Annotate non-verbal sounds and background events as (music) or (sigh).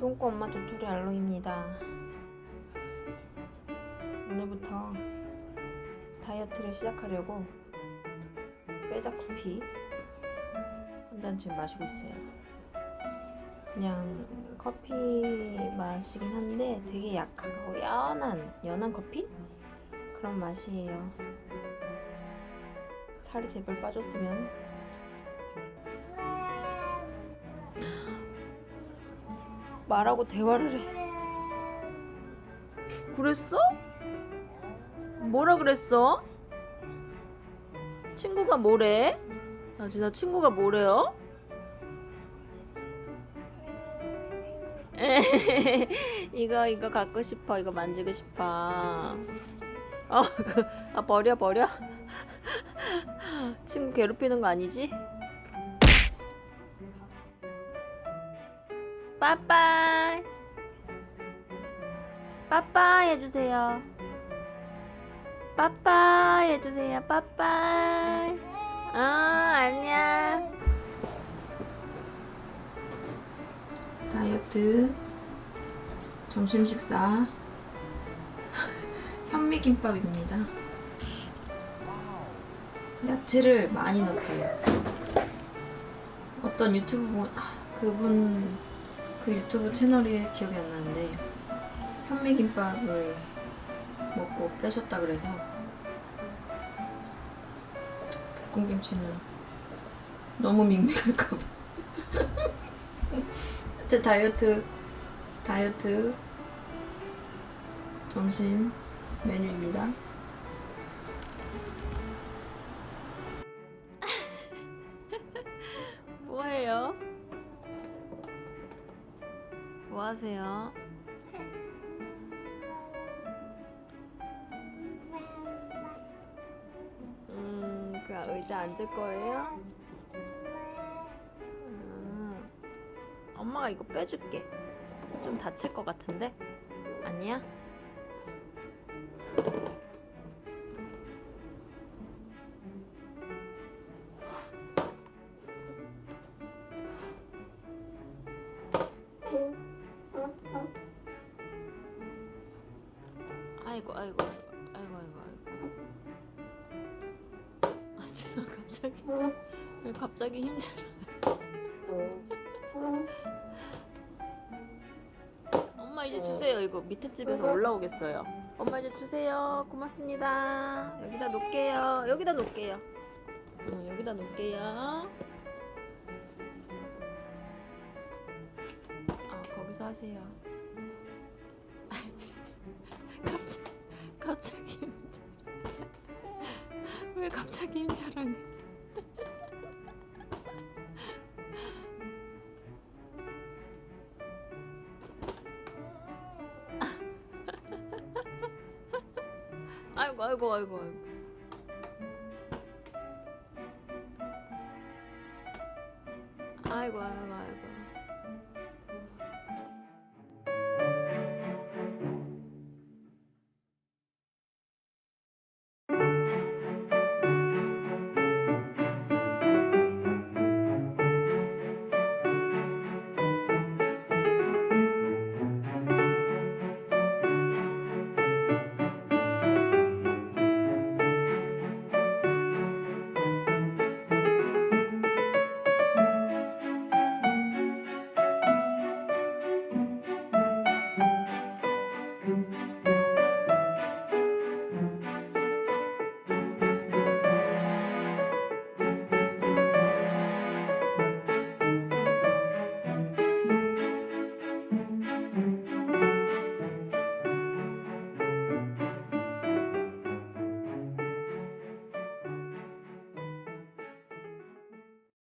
도토리 알로입니다. 오늘부터 다이어트를 시작하려고 빼자 커피 한 잔 지금 마시고 있어요. 그냥 커피 맛이긴 한데 되게 약하고 연한 연한 커피 그런 맛이에요. 살이 제발 빠졌으면 말하고 대화를 해. 그랬어? 뭐라 그랬어? 친구가 뭐래? 아, 진짜 친구가 뭐래요? (laughs) 이거 이거 갖고 싶어. 이거 만지고 싶어. 어, 그, (laughs) 아 버려 버려. (laughs) 친구 괴롭히는 거 아니지? 빠빠이. 빠빠이 해주세요. 빠빠이 해주세요. 빠빠이. 아, 안녕. 다이어트 점심 식사 (laughs) 현미김밥입니다. 야채를 많이 넣었어요. 어떤 유튜브 분, 아, 그분 그 유튜브 채널이 기억이 안 나는데 현미김밥을 먹고 빼셨다 그래서 볶음김치는 너무 밍밍할까봐 (laughs) 제 다이어트 다이어트 점심 메뉴입니다. 뭐 하세요? 음, 그 의자 앉을 거예요? 음, 엄마가 이거 빼줄게. 좀 다칠 것 같은데? 아니야? 아이고 아이고 아이고 아이고 아이고. 아 진짜 갑자기. 왜 갑자기 힘들어? 엄마 이제 주세요. 이거 밑에 집에서 올라오겠어요. 엄마 이제 주세요. 고맙습니다. 여기다 놓을게요. 여기다 놓을게요. 응, 여기다 놓을게요. 아 거기서 하세요 갑자기 힘들 왜 갑자기 힘자랑해 아이고 아이고 아이고 아이고. 아이고 아이고 아이고